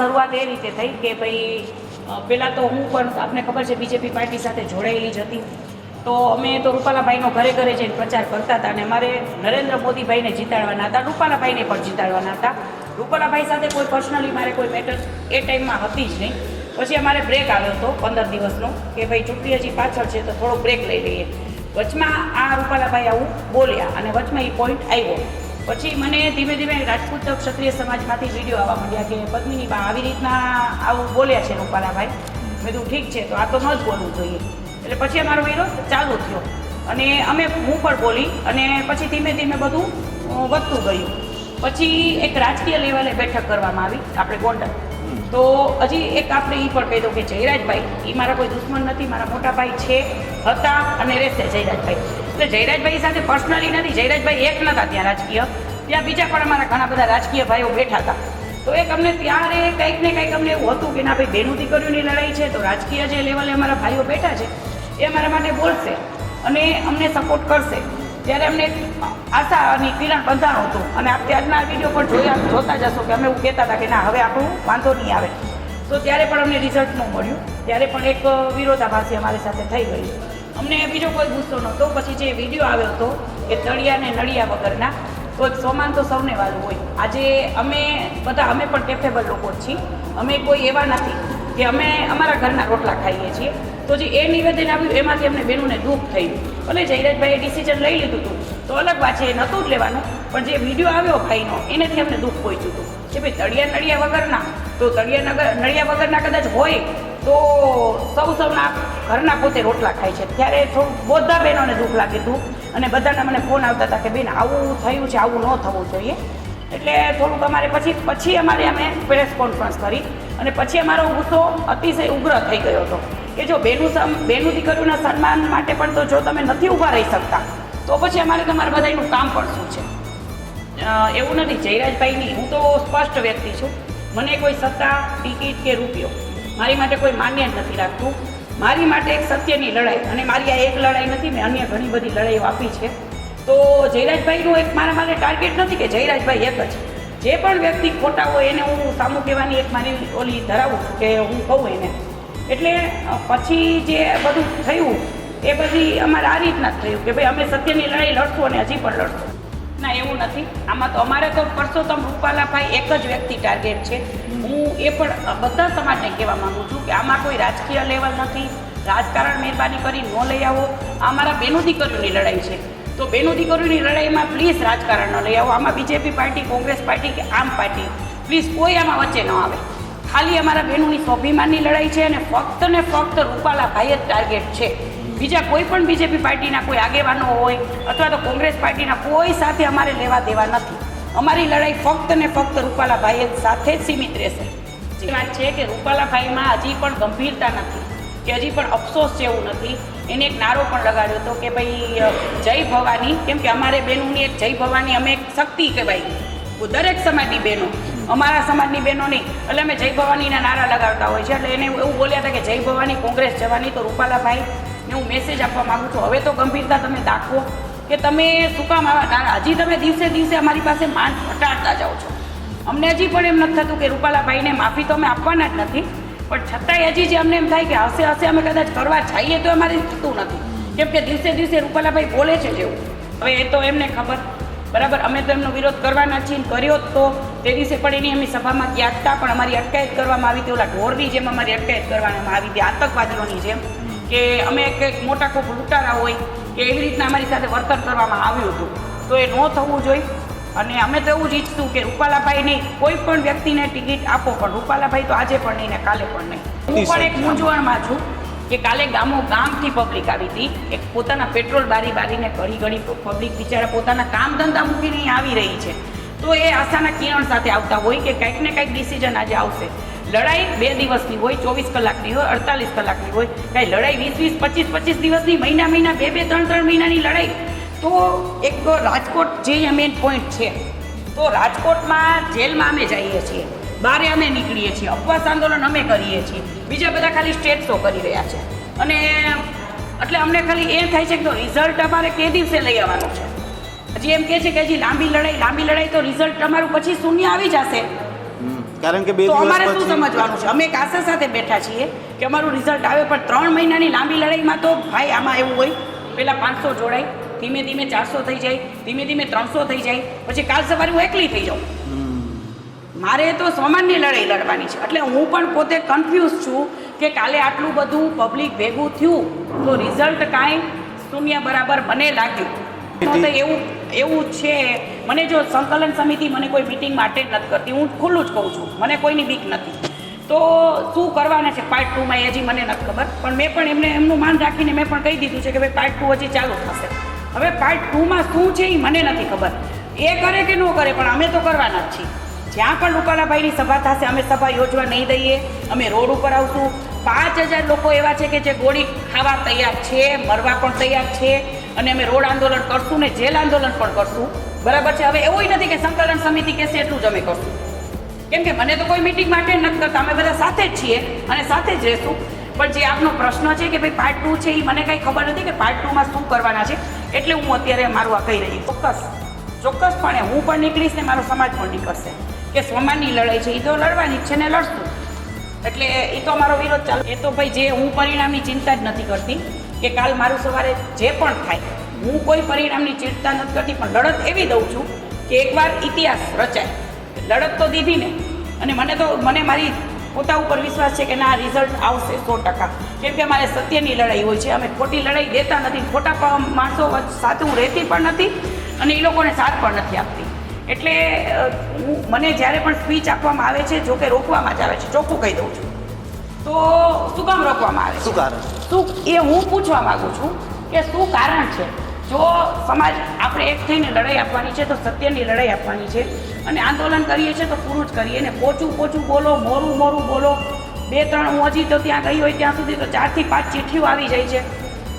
શરૂઆત એ રીતે થઈ કે ભાઈ પહેલાં તો હું પણ આપને ખબર છે બીજેપી પાર્ટી સાથે જોડાયેલી જ હતી. તો અમે તો રૂપાલાભાઈનો ઘરે ઘરે જઈને પ્રચાર કરતા હતા અને અમારે નરેન્દ્ર મોદીભાઈને જીતાડવાના હતા, રૂપાલાભાઈને પણ જીતાડવાના હતા. રૂપાલાભાઈ સાથે કોઈ પર્સનલી મારે કોઈ મેટર એ ટાઈમમાં હતી જ નહીં. પછી અમારે બ્રેક આવ્યો હતો પંદર દિવસનો, કે ભાઈ ચૂંટણી હજી પાછળ છે તો થોડો બ્રેક લઈ લઈએ. વચમાં આ રૂપાલાભાઈ આવું બોલ્યા અને વચમાં એ પોઈન્ટ આવ્યો. પછી મને ધીમે ધીમે રાજપૂત ક્ષત્રિય સમાજમાંથી વીડિયો આવવા માંડ્યા કે પદ્મિની બા આવી રીતના આવું બોલ્યા છે રૂપાલાભાઈ મેં કીધું, ઠીક છે, તો આ તો ન જ બોલવું જોઈએ. એટલે પછી અમારો વિરોધ ચાલુ થયો. અને અમે હું પણ બોલી અને પછી ધીમે ધીમે બધું વધતું ગયું. પછી એક રાજકીય લેવલે બેઠક કરવામાં આવી, આપણે ગોંડલ. તો હજી એક આપણે એ પણ કહી દઉં કે જયરાજભાઈ એ મારા કોઈ દુશ્મન નથી, મારા મોટા ભાઈ છે, હતા અને રહેશે જયરાજભાઈ. એટલે જયરાજભાઈ સાથે પર્સનલી નથી. જયરાજભાઈ એક નહોતા ત્યાં રાજકીય. ત્યાં બીજા પણ અમારા ઘણા બધા રાજકીય ભાઈઓ બેઠા હતા. તો એક અમને ત્યારે કંઈક ને કંઈક અમને એવું હતું કે ના ભાઈ, બેનું દીકરીઓની લડાઈ છે, તો રાજકીય જે લેવલે અમારા ભાઈઓ બેઠા છે, એ અમારા માટે બોલશે અને અમને સપોર્ટ કરશે. ત્યારે અમને આશા અને કિરણ બંધાણું હતું. અને આપ ત્યારના વીડિયો પણ જોયા, જોતા જશો કે અમે એવું કહેતા હતા કે ના, હવે આપણું વાંધો નહીં આવે. તો ત્યારે પણ અમને રિઝલ્ટ ન મળ્યું. ત્યારે પણ એક વિરોધાભાસી અમારી સાથે થઈ ગયું. અમને બીજો કોઈ ગુસ્સો નહોતો. પછી જે વીડિયો આવ્યો હતો એ તળિયા ને નળિયા વગરના, તો સોમાન તો સૌને વાલું હોય. આજે અમે બધા, અમે પણ કેફેબલ લોકો છીએ. અમે કોઈ એવા નથી કે અમે અમારા ઘરના રોટલા ખાઈએ છીએ. તો જે એ નિવેદન આવ્યું, એમાંથી અમને બેનુને દુઃખ થયું. ભલે જયરાજભાઈએ ડિસિઝન લઈ લીધું હતું, તો અલગ વાત છે, એ નહોતું જ લેવાનું. પણ જે વીડિયો આવ્યો ભાઈનો, એનાથી અમને દુઃખ પહોંચ્યું હતું. કે ભાઈ તળિયા નળિયા વગરના, તો તળિયા નગર, નળિયા વગરના કદાચ હોય તો સૌ સૌના ઘરના પોતે રોટલા ખાય છે. ત્યારે થોડું બધા બહેનોને દુઃખ લાગ્યું હતું અને બધાના મને ફોન આવતા હતા કે, બેન, આવું થયું છે, આવું ન થવું જોઈએ. એટલે થોડુંક અમારે પછી પછી અમારે અમે પ્રેસ કોન્ફરન્સ કરી અને પછી અમારો ગુસ્સો અતિશય ઉગ્ર થઈ ગયો હતો. કે જો બેનું સમ- બેનું દીકરીઓના સન્માન માટે પણ તો જો તમે નથી ઊભા રહી શકતા, તો પછી અમારે તમારા બધાનું કામ પણ શું છે? એવું નથી. જયરાજભાઈની હું તો સ્પષ્ટ વ્યક્તિ છું. મને કોઈ સત્તા, ટિકિટ કે રૂપિયો મારી માટે કોઈ માન્ય જ નથી રાખતું. મારી માટે એક સત્યની લડાઈ, અને મારી આ એક લડાઈ નથી, મેં અન્ય ઘણી બધી લડાઈઓ આપી છે. તો જયરાજભાઈનું એક મારા માટે ટાર્ગેટ નથી કે જયરાજભાઈ એક જ. જે પણ વ્યક્તિ ખોટા હોય એને હું સામું કહેવાની એક મારી ઓલી ધરાવું કે હું કહું એને. એટલે પછી જે બધું થયું, એ બધી અમારે આ રીતના જ થયું કે ભાઈ અમે સત્યની લડાઈ લડશું અને હજી પણ લડશું. ના, એવું નથી. આમાં તો અમારે તો પરસોત્તમ રૂપાલાભાઈ એક જ વ્યક્તિ ટાર્ગેટ છે. હું એ પણ બધા સમાજને કહેવા માગું છું કે આમાં કોઈ રાજકીય લેવલ નથી. રાજકારણ મહેરબાની કરી ન લઈ આવો. આ મારા બેનું દીકરીઓની લડાઈ છે. તો બેનું દીકરીઓની લડાઈમાં પ્લીઝ રાજકારણ ન લઈ આવો. આમાં બીજેપી પાર્ટી, કોંગ્રેસ પાર્ટી કે આમ પાર્ટી પ્લીઝ કોઈ આમાં વચ્ચે ન આવે. ખાલી અમારા બહેનોની સ્વાભિમાનની લડાઈ છે અને ફક્ત ને ફક્ત રૂપાલાભાઈ જ ટાર્ગેટ છે. બીજા કોઈ પણ બીજેપી પાર્ટીના કોઈ આગેવાનો હોય અથવા તો કોંગ્રેસ પાર્ટીના કોઈ સાથે અમારે લેવા દેવા નથી. અમારી લડાઈ ફક્ત ને ફક્ત રૂપાલાભાઈ સાથે જ સીમિત રહેશે. જે વાત છે કે રૂપાલાભાઈમાં હજી પણ ગંભીરતા નથી, કે હજી પણ અફસોસ જેવું નથી. એને એક નારો પણ લગાડ્યો હતો કે ભાઈ જય ભવાની, કેમ કે અમારે બહેનોની એક જય ભવાની અમે એક શક્તિ કહેવાય. દરેક સમાજની બહેનો, અમારા સમાજની બહેનો નહીં એટલે અમે જય ભવાનીના નારા લગાડતા હોય છે. એટલે એને એવું બોલ્યા હતા કે જય ભવાની, કોંગ્રેસ જવાની, તો રૂપાલાભાઈ ને હું મેસેજ આપવા માગું છું હવે તો ગંભીરતા તમે દાખવો કે તમે શું કામ આવા હજી તમે દિવસે દિવસે અમારી પાસે માન ઘટાડતા જાઓ છો. અમને હજી પણ એમ નથી થતું કે રૂપાલાભાઈને માફી તો અમે આપવાના જ નથી, પણ છતાંય હજી જે અમને એમ થાય કે હશે હશે, અમે કદાચ કરવા જઈએ તો અમારે થતું નથી. કેમ કે દિવસે દિવસે રૂપાલાભાઈ બોલે છે જેવું હવે એ તો એમને ખબર. બરાબર? અમે તો એમનો વિરોધ કરવાના છીએ કર્યો તો. તે દિવસે પણ એની અમે સભામાં ગયા પણ અમારી અટકાયત કરવામાં આવી હતી. ઓલા ઢોરની જેમ અમારી અટકાયત કરવામાં આવી હતી. આતંકવાદીઓની જેમ. કે અમે કંઈક મોટા કોઈક લૂંટારા હોય કે એવી રીતના અમારી સાથે વર્તન કરવામાં આવ્યું હતું. તો એ ન થવું જોઈએ. અને અમે તો એવું જ ઈચ્છતું કે રૂપાલાભાઈ નહીં કોઈ પણ વ્યક્તિને ટિકિટ આપો પણ રૂપાલાભાઈ તો આજે પણ નહીં ને કાલે પણ નહીં. હું પણ એક મૂંઝવણમાં છું કે કાલે ગામો ગામથી પબ્લિક આવી હતી. એક પોતાના પેટ્રોલ બારી બારીને ઘડી ઘડી પબ્લિક બિચારા પોતાના કામ ધંધા મૂકીને આવી રહી છે. તો એ આશાના કિરણ સાથે આવતા હોય કે કંઈક ને કંઈક ડિસિઝન આજે આવશે. લડાઈ બે દિવસની હોય, ચોવીસ કલાકની હોય, અડતાલીસ કલાકની હોય, કાંઈ લડાઈ વીસ વીસ પચીસ પચીસ દિવસની, મહિના મહિના, બે બે ત્રણ ત્રણ મહિનાની લડાઈ. તો એક રાજકોટ જે મેઇન પોઈન્ટ છે. તો રાજકોટમાં જેલમાં અમે જઈએ છીએ. બારે અમે નીકળીએ છીએ. અપવાસ આંદોલન અમે કરીએ છીએ. બીજા બધા ખાલી સ્ટેટ શો કરી રહ્યા છે. અને એટલે અમને ખાલી એ થાય છે કે રિઝલ્ટ અમારે કે દિવસે લઈ આવવાનું છે. હજી એમ કહે છે કે હજી લાંબી લડાઈ લાંબી લડાઈ તો રિઝલ્ટ તમારું પછી શૂન્ય આવી જશે. કારણ કે બે તો અમારે શું સમજવાનું છે? અમે એક આશા સાથે બેઠા છીએ કે અમારું રિઝલ્ટ આવે પણ ત્રણ મહિનાની લાંબી લડાઈમાં તો ભાઈ આમાં એવું હોય પહેલાં પાંચસો જોડાય ધીમે ધીમે ચારસો થઈ જાય ધીમે ધીમે ત્રણસો થઈ જાય પછી કાલ સવારે હું એકલી થઈ જાઉં. મારે તો સામાન્ય લડાઈ લડવાની છે. એટલે હું પણ પોતે કન્ફ્યુઝ છું કે કાલે આટલું બધું પબ્લિક ભેગું થયું તો રિઝલ્ટ કાંઈ શૂન્ય બરાબર મને લાગ્યું. તો તો એવું એવું છે. મને જો સંકલન સમિતિ મને કોઈ મિટિંગમાં અટેન્ડ નથી કરતી, હું ખુલ્લું જ કહું છું, મને કોઈની બીક નથી. તો શું કરવાના છે પાર્ટ ટુમાં એ હજી મને નથી ખબર, પણ મેં પણ એમને, એમનું માન રાખીને મેં પણ કહી દીધું છે કે ભાઈ પાર્ટ ટુ હજી ચાલુ થશે. હવે પાર્ટ ટુમાં શું છે એ મને નથી ખબર. એ કરે કે ન કરે, પણ અમે તો કરવાના જ છીએ. જ્યાં પણ રૂપાલાભાઈની સભા થશે, અમે સભા યોજવા નહીં દઈએ, અમે રોડ ઉપર આવશું. પાંચ હજાર લોકો એવા છે કે જે ગોળી ખાવા તૈયાર છે, મરવા પણ તૈયાર છે, અને અમે રોડ આંદોલન કરશું ને જેલ આંદોલન પણ કરશું. બરાબર છે? હવે એવું નથી કે સંકલન સમિતિ કહેશે એટલું જ અમે કરશું. કેમ કે મને તો કોઈ મિટિંગ માટે નથી કરતા. અમે બધા સાથે જ છીએ અને સાથે જ રહેશું. પણ જે આપનો પ્રશ્ન છે કે ભાઈ પાર્ટ ટુ છે એ મને કાંઈ ખબર નથી કે પાર્ટ ટુમાં શું કરવાના છે, એટલે હું અત્યારે મારું આ કહી રહી. ચોક્કસ. ચોક્કસપણે હું પણ નીકળીશ ને મારો સમાજ પણ નીકળશે. કે સ્વમાનની લડાઈ છે એ તો લડવાની છે ને લડશું. એટલે એ તો અમારો વિરોધ ચાલુ. એ તો ભાઈ જે હું પરિણામની ચિંતા જ નથી કરતી કે કાલ મારું સવારે જે પણ થાય હું કોઈ પરિણામની ચિંતા નથી કરતી પણ લડત એવી દઉં છું કે એકવાર ઇતિહાસ રચાય. લડત તો દીધી ને અને મને તો મને મારી પોતા ઉપર વિશ્વાસ છે કે ના રિઝલ્ટ આવશે સો ટકા. કેમ કે અમારે સત્યની લડાઈ હોય છે. અમે ખોટી લડાઈ દેતા નથી. ખોટા માણસો સાથે હું રહેતી પણ નથી અને એ લોકોને સાથ પણ નથી આપતી. એટલે હું મને જ્યારે પણ સ્પીચ આપવામાં આવે છે જો કે રોકવામાં જ આવે છે. ચોખ્ખું કહી દઉં છું. તો શું કામ રોકવામાં આવે છે? શું કારણ? શું એ હું પૂછવા માગું છું કે શું કારણ છે? જો સમાજ આપણે એક થઈને લડાઈ આપવાની છે તો સત્યની લડાઈ આપવાની છે. અને આંદોલન કરીએ છીએ તો પૂરું જ કરીએ. ને પોચું પોચું બોલો મોરું મોરું બોલો. બે ત્રણ હું હજી તો ત્યાં ગઈ હોય ત્યાં સુધી તો ચારથી પાંચ ચિઠ્ઠીઓ આવી જાય છે.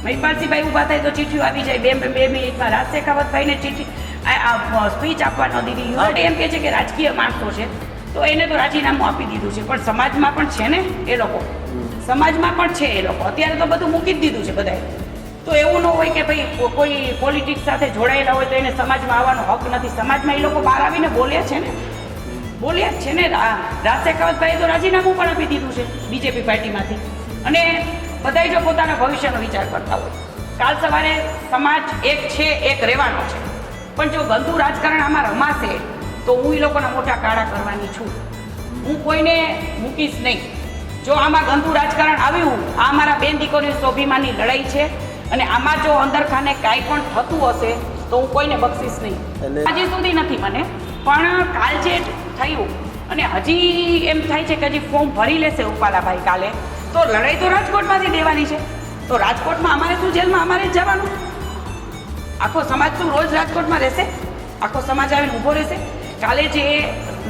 મહિપાલસિંહભાઈ ઊભા થાય તો ચિઠ્ઠીઓ આવી જાય. બે બે મિનિટમાં રાજ શેખાવતભાઈને ચિઠ્ઠી સ્પીચ આપવા ન દીધી યુવાન એમ કહે છે કે રાજકીય માણસો છે તો એને તો રાજીનામું આપી દીધું છે. પણ સમાજમાં પણ છે ને એ લોકો. સમાજમાં પણ છે એ લોકો. અત્યારે તો બધું મૂકી જ દીધું છે બધાએ. તો એવું ન હોય કે ભાઈ કોઈ પોલિટિક્સ સાથે જોડાયેલા હોય તો એને સમાજમાં આવવાનો હક નથી. સમાજમાં એ લોકો બહાર આવીને બોલે છે ને. બોલ્યા જ છે ને. રાજ શેખાવતભાઈએ તો રાજીનામું પણ આપી દીધું છે બીજેપી પાર્ટીમાંથી. અને બધાય જો પોતાના ભવિષ્યનો વિચાર કરતા હોય. કાલ સવારે સમાજ એક છે, એક રહેવાનો છે. પણ જો ગંદુ રાજકારણ આમાં રમાશે, તો હું એ લોકોના મોટા કાળા કરવાની છું. હું કોઈને મૂકીશ નહીં. જો આમાં ગંદુ રાજકારણ આવ્યું, આ મારા બેન દીકરીઓ સ્વાભિમાનની લડાઈ છે અને આમાં જો અંદરખાને કાંઈ પણ થતું હશે તો હું કોઈને બક્ષીશ નહીં. હજી સુધી નથી મને પણ કાલ જે થયું અને હજી એમ થાય છે કે હજી ફોર્મ ભરી લેશે ઉપાલાભાઈ કાલે તો લડાઈ તો રાજકોટમાંથી દેવાની છે. તો રાજકોટમાં અમારે શું જેલમાં અમારે જ જવાનું? આખો સમાજ શું રોજ રાજકોટમાં રહેશે આખો સમાજ આવીને ઊભો રહેશે. કાલે જે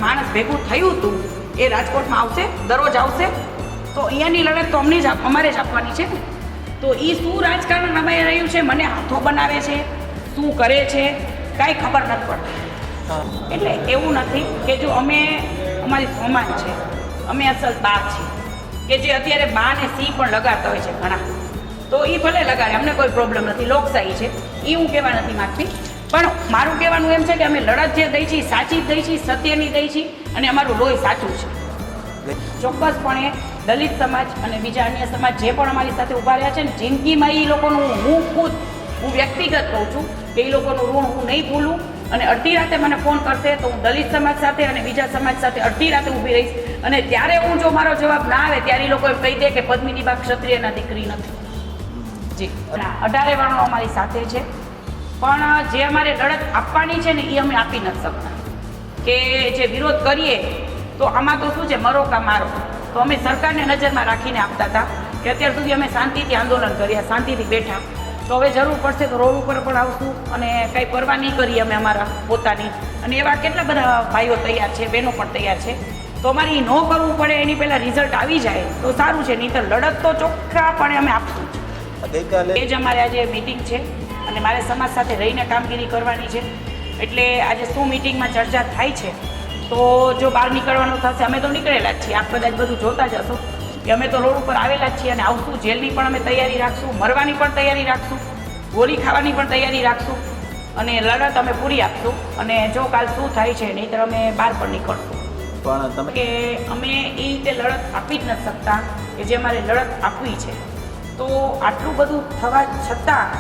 માણસ ભેગું થયું હતું એ રાજકોટમાં આવશે દરરોજ આવશે. તો અહીંયાની લડત તો અમને જ અમારે જ આપવાની છે ને. તો એ શું રાજકારણ રમાઈ રહ્યું છે? મને હાથો બનાવે છે? શું કરે છે? કાંઈ ખબર નથી પડતી. એટલે એવું નથી કે જો અમે અમારી સમાન છે, અમે અસલ બા છીએ, કે જે અત્યારે બા ને સી પણ લગાડતા હોય છે ઘણા. તો એ ભલે લગાડે, અમને કોઈ પ્રોબ્લેમ નથી, લોકશાહી છે. એ હું કહેવા નથી માગતી. પણ મારું કહેવાનું એમ છે કે અમે લડત જે દઈ છીએ, સાચી દઈ છીએ, સત્યની દઈ છીએ, અને અમારું લોહી સાચું છે. ચોક્કસપણે દલિત સમાજ અને બીજા અન્ય સમાજ જે પણ અમારી સાથે ઊભા રહ્યા છે ને જિંદગીમાં એ લોકોનું હું ખુદ, હું વ્યક્તિગત કહું છું કે એ લોકોનું ઋણ હું નહીં ભૂલું અને અડધી રાતે મને ફોન કરશે તો હું દલિત સમાજ સાથે અને બીજા સમાજ સાથે અડધી રાતે ઊભી રહીશ અને ત્યારે હું જો મારો જવાબ ના આવે ત્યારે એ લોકો એમ કહી દે કે પદ્મિની બા ક્ષત્રિયના દીકરી નથી. જી અઢારે વર્ણો અમારી સાથે છે. પણ જે અમારે લડત આપવાની છે ને એ અમે આપી નથી શકતા. કે જે વિરોધ કરીએ તો આમાં તો શું છે? મરો કા મારો. તો અમે સરકારને નજરમાં રાખીને આપતા હતા કે અત્યાર સુધી અમે શાંતિથી આંદોલન કર્યા શાંતિથી બેઠા. તો હવે જરૂર પડશે તો રોડ ઉપર પણ આવશું અને કંઈ પરવા નહીં કરીએ અમે અમારા પોતાની. અને એવા કેટલા બધા ભાઈઓ તૈયાર છે બહેનો પણ તૈયાર છે. તો અમારે એ ન કરવું પડે એની પહેલાં રિઝલ્ટ આવી જાય તો સારું છે નહીં તો લડત તો ચોખ્ખાપણે અમે આપશું ગઈકાલે એ જ અમારે આજે મિટિંગ છે અને મારે સમાજ સાથે રહીને કામગીરી કરવાની છે. એટલે આજે શું મિટિંગમાં ચર્ચા થાય છે તો જો બહાર નીકળવાનું થશે અમે તો નીકળેલા જ છીએ. આપ કદાચ બધું જોતા જ હશો કે અમે તો રોડ ઉપર આવેલા જ છીએ અને આવશું. જેલની પણ અમે તૈયારી રાખશું મરવાની પણ તૈયારી રાખશું ગોળી ખાવાની પણ તૈયારી રાખશું અને લડત અમે પૂરી આપશું. અને જો કાલ શું થાય છે નહીંતર અમે બહાર પણ નીકળશું. પણ તમે કે અમે એ રીતે લડત આપી જ નથી શકતા કે જે અમારે લડત આપવી છે. તો આટલું બધું થવા છતાં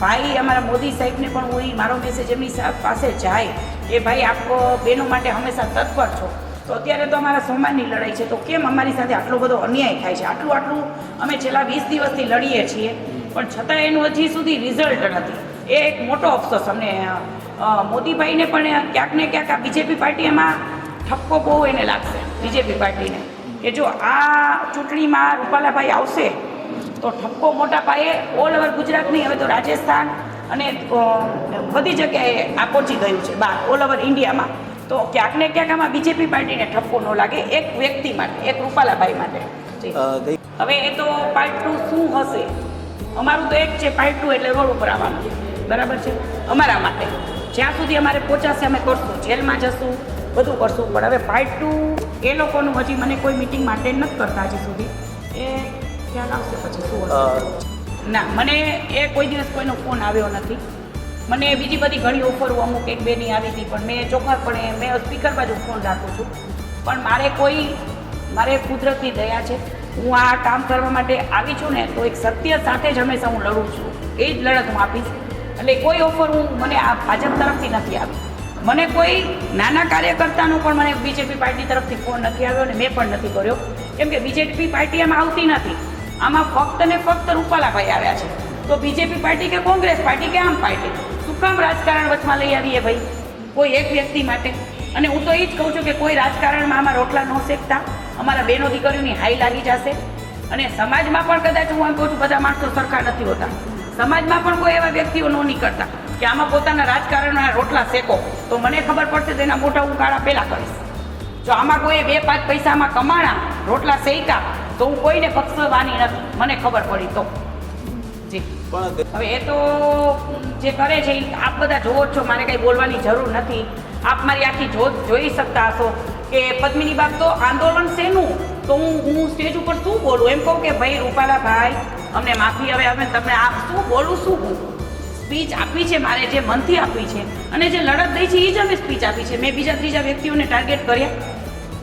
ભાઈ અમારા મોદી સાહેબને પણ હું એ મારો મેસેજ એમની પાસે જાય કે ભાઈ આપ બહેનો માટે હંમેશા તત્પર છો. તો અત્યારે તો અમારા સોમાનની લડાઈ છે. તો કેમ અમારી સાથે આટલો બધો અન્યાય થાય છે? આટલું આટલું અમે છેલ્લા વીસ દિવસથી લડીએ છીએ. પણ છતાં એનું હજી સુધી રિઝલ્ટ નથી. એ એક મોટો અફસોસ અમને મોદીભાઈને પણ ક્યાંક ને ક્યાંક આ બીજેપી પાર્ટી એમાં ઠપકો બહુ એને લાગશે, બીજેપી પાર્ટીને. કે જો આ ચૂંટણીમાં રૂપાલાભાઈ આવશે, તો ઠપકો મોટા પાયે ઓલ ઓવર ગુજરાતની, હવે તો રાજસ્થાન અને બધી જગ્યાએ આ પહોંચી ગયું છે બહાર ઓલ ઓવર ઇન્ડિયામાં તો ક્યાંક ને ક્યાંક આમાં બીજેપી પાર્ટીને ઠપકો ન લાગે એક વ્યક્તિ માટે એક રૂપાલાભાઈ માટે. હવે એ તો પાર્ટ ટુ શું હશે? અમારું તો એક છે પાર્ટ ટુ એટલે રોડ ઉપર આવવાનું બરાબર છે? અમારા માટે. જ્યાં સુધી અમારે પહોંચાશે અમે કરશું. જેલમાં જશું બધું કરશું. પણ હવે પાર્ટ ટુ એ લોકોનું હજી મને કોઈ મિટિંગ અટેન્ડ નથી કરતા હજી સુધી. એ ખ્યાલ આવશે પછી શું હશે. ના, મને એ કોઈ દિવસ કોઈનો ફોન આવ્યો નથી. મને બીજી બધી ઘણી ઓફરો અમુક એક બેની આવી હતી, પણ મેં ચોખ્ખાપણે મેં સ્પીકર બાજુ ફોન રાખું છું. પણ મારે કોઈ, મારે કુદરતની દયા છે. હું આ કામ કરવા માટે આવી છું ને, તો એક સત્ય સાથે જ હંમેશા હું લડું છું. એ જ લડત હું આપીશ. એટલે કોઈ ઓફર હું મને આ ભાજપ તરફથી નથી આવી. મને કોઈ નાના કાર્યકર્તાનો પણ મને બીજેપી પાર્ટી તરફથી ફોન નથી આવ્યો અને મેં પણ નથી કર્યો. કેમ કે બીજેપી પાર્ટી એમાં આવતી નથી. આમાં ફક્ત ને ફક્ત રૂપાલાભાઈ આવ્યા છે. તો બીજેપી પાર્ટી કે કોંગ્રેસ પાર્ટી કે આમ પાર્ટી? શું કામ રાજકારણ વચમાં લઈ આવીએ ભાઈ? કોઈ એક વ્યક્તિ માટે. અને હું તો એ જ કહું છું કે કોઈ રાજકારણમાં આમાં રોટલા ન શેકતા. અમારા બેનો દીકરીઓની હાઈ લાગી જશે. અને સમાજમાં પણ કદાચ હું એમ કહું છું, બધા માણસો સરખા નથી હોતા. સમાજમાં પણ કોઈ એવા વ્યક્તિઓ ન નીકળતા કે આમાં પોતાના રાજકારણના રોટલા શેકો. તો મને ખબર પડશે તેના મોટા ઉકાળા પહેલાં કરીશ. જો આમાં કોઈ બે પાંચ પૈસામાં કમાણા, રોટલા શેકા તો હું કોઈને પક્ષવાની નથી. મને ખબર પડી તો. જી. પણ હવે એ તો જે કરે છે એ આપ બધા જોવો જ છો મારે કંઈ બોલવાની જરૂર નથી. આપ મારી આખી જોત જોઈ શકતા હશો કે પદ્મિની બાપ તો આંદોલન શેનું? તો હું હું સ્ટેજ ઉપર શું બોલું? એમ કહું કે ભાઈ રૂપાલા ભાઈ અમને માફી હવે અમે તમને આપ શું બોલું શું હું? સ્પીચ આપી છે મારે જે મનથી આપી છે. અને જે લડત દઈ છે એ જ અમે સ્પીચ આપી છે. મેં બીજા ત્રીજા વ્યક્તિઓને ટાર્ગેટ કર્યા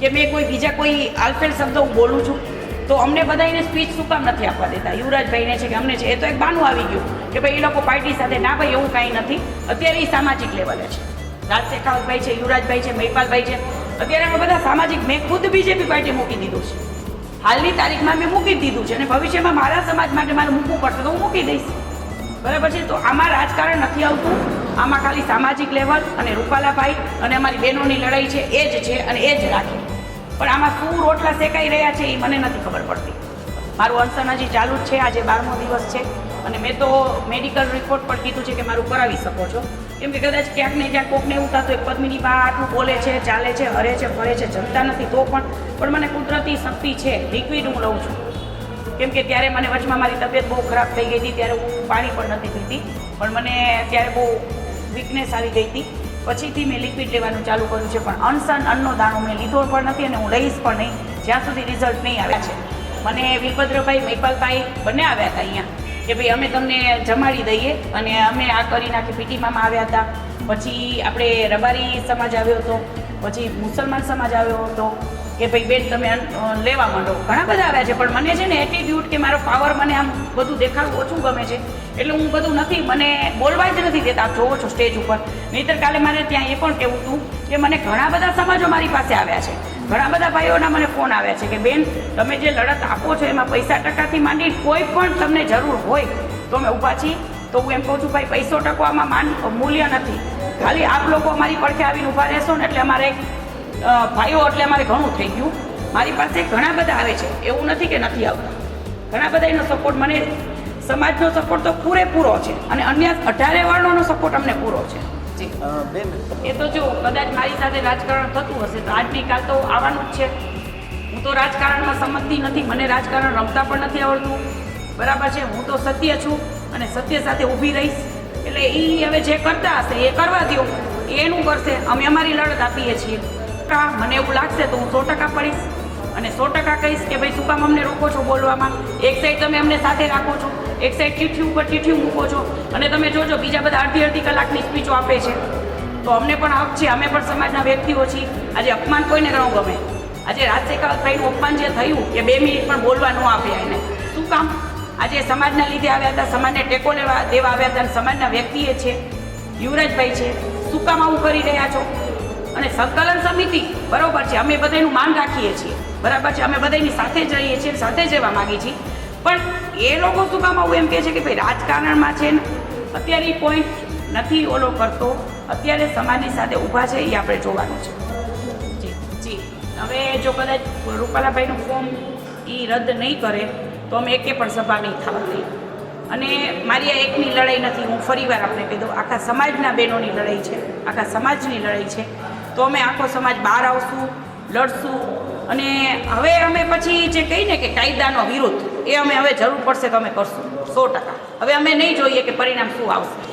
કે મેં કોઈ બીજા કોઈ આલફેલ શબ્દ હું બોલું છું. તો અમને બધાને સ્પીચ શું કામ નથી આપવા દેતા? યુવરાજભાઈને છે કે અમને છે? એ તો એક બાનું આવી ગયું કે ભાઈ એ લોકો પાર્ટી સાથે ના ભાઈ એવું કાંઈ નથી. અત્યારે એ સામાજિક લેવલે છે. રાજ શેખાવતભાઈ છે, યુવરાજભાઈ છે, મહિપાલભાઈ છે. અત્યારે અમે બધા સામાજિક, મેં ખુદ બીજેપી પાર્ટી મૂકી દીધું છે. હાલની તારીખમાં મેં મૂકી દીધું છે અને ભવિષ્યમાં મારા સમાજ માટે મારે મૂકવું પડશે તો હું મૂકી દઈશ. બરાબર છે? તો આમાં રાજકારણ નથી આવતું. આમાં ખાલી સામાજિક લેવલ અને રૂપાલાભાઈ અને અમારી બહેનોની લડાઈ છે, એ જ છે અને એ જ રાખે. પણ આમાં શું રોટલા શેકાઈ રહ્યા છે એ મને નથી ખબર પડતી. મારું અનસન હજી ચાલુ જ છે, આજે બારમો દિવસ છે અને મેં તો મેડિકલ રિપોર્ટ પણ કીધું છે કે મારું કરાવી શકો છો. કેમ કે કદાચ ક્યાંક ને ક્યાંક કોકને એવું થતું એક પદ્મિની બા આટલું બોલે છે, ચાલે છે, હરે છે, ફરે છે, જમતા નથી તો પણ પણ મને કુદરતી શક્તિ છે લિક્વિડ હું લઉં છું. કેમ કે ત્યારે મને વચમાં મારી તબિયત બહુ ખરાબ થઈ ગઈ હતી, ત્યારે હું પાણી પણ નથી પીતી, પણ મને ત્યારે બહુ વીકનેસ આવી ગઈ હતી. પછીથી મેં લિક્વિડ લેવાનું ચાલુ કર્યું છે, પણ અનસન અન્નનો દાણો મેં લીધો પણ નથી અને હું લઈશ પણ નહીં. જ્યાં સુધી રિઝલ્ટ નહીં આવ્યા છે. મને વીરભદ્રભાઈ મહિપાલભાઈ બંને આવ્યા હતા અહીંયા કે ભાઈ અમે તમને જમાડી દઈએ અને અમે આ કરી નાખી પીટીમાં આવ્યા હતા. પછી આપણે રબારી સમાજ આવ્યો હતો, પછી મુસલમાન સમાજ આવ્યો હતો કે ભાઈ બેન, તમે લેવા માંડો. ઘણા બધા આવ્યા છે, પણ મને છે ને એટીટ્યુડ કે મારો પાવર મને આમ બધું દેખાડવું ઓછું ગમે છે. એટલે હું બધું નથી, મને બોલવા જ નથી દેતા. જોવો છો સ્ટેજ ઉપર. નહીંતર કાલે મારે ત્યાં એ પણ કહેવું હતું કે મને ઘણા બધા સમાજો મારી પાસે આવ્યા છે. ઘણા બધા ભાઈઓના મને ફોન આવ્યા છે કે, બેન, તમે જે લડત આપો છો, એમાં પૈસા ટકાથી માંડી કોઈ પણ તમને જરૂર હોય, તો અમે ઊભા છીએ. તો હું એમ કહું છું, ભાઈ, પૈસો ટકવામાં માન મૂલ્ય નથી. ખાલી આપ લોકો અમારી પડખે આવીને ઊભા રહેશો ને, એટલે અમારે ભાઈઓ એટલે અમારે ઘણું થઈ ગયું. મારી પાસે ઘણા બધા આવે છે. એવું નથી કે નથી આવતા. ઘણા બધા એનો સપોર્ટ મને સમાજનો સપોર્ટ તો પૂરેપૂરો છે અને અન્ય અઢારે વર્ણોનો સપોર્ટ અમને પૂરો છે. જી. એ તો જો કદાચ મારી સાથે રાજકારણ થતું હશે તો આજની કાલ તો આવવાનું જ છે. હું તો રાજકારણમાં સમજતી નથી મને રાજકારણ રમતા પણ નથી આવડતું. બરાબર છે હું તો સત્ય છું અને સત્ય સાથે ઊભી રહીશ. એટલે એ હવે જે કરતા હશે એ કરવા દો એ એનું કરશે. અમે અમારી લડત આપીએ છીએ. કા મને એવું લાગશે તો હું સો ટકા પડીશ. અને સો ટકા કહીશ કે ભાઈ શું કામ અમને રોકો છો બોલવામાં. એક સાઈડ તમે અમને સાથે રાખો છો. એક સાઈડ ચીઠી ઉપર ચીઠી મૂકો છો. અને તમે જોજો, બીજા બધા અડધી અડધી કલાકની સ્પીચો આપે છે. તો અમને પણ હક છે, અમે પણ સમાજના વ્યક્તિઓ છીએ. આજે અપમાન કોઈને ન ગમે. આજે રાજ શેખાવતભાઈનું અપમાન જે થયું કે બે મિનિટ પણ બોલવા ન આપ્યા એને. શું કામ? આજે સમાજના લીધે આવ્યા હતા, સમાજને ટેકો લેવા દેવા આવ્યા હતા અને સમાજના વ્યક્તિએ છે, યુવરાજભાઈ છે. શું કામ આવું કરી રહ્યા છો? અને સંકલન સમિતિ બરોબર છે. અમે બધાનું માન રાખીએ છીએ. બરાબર છે. અમે બધાની સાથે જ રહીએ છીએ સાથે જવા માગીએ માંગીએ છીએ. પણ એ લોકો શું કામ આવું એમ કહે છે કે ભાઈ રાજકારણમાં છે ને, અત્યારે એ પોઈન્ટ નથી ઓલો કરતો. અત્યારે સમાજની સાથે ઊભા છે, એ આપણે જોવાનું છે. જી જી. હવે જો કદાચ રૂપાલાભાઈનું ફોર્મ એ રદ નહીં કરે, તો અમે એકે પણ સભા નહીં થવા દઈએ. અને મારી આ એકની લડાઈ નથી. હું ફરીવાર આપણે કહી દઉં, આખા સમાજના બહેનોની લડાઈ છે. આખા સમાજની લડાઈ છે. તો અમે આખો સમાજ બહાર આવશું, લડશું. અને હવે અમે પછી જે કહીને કે કાયદાનો વિરોધ, એ અમે હવે જરૂર પડશે તો અમે કરશું, સો ટકા. હવે અમે નહીં જોઈએ કે પરિણામ શું આવશે.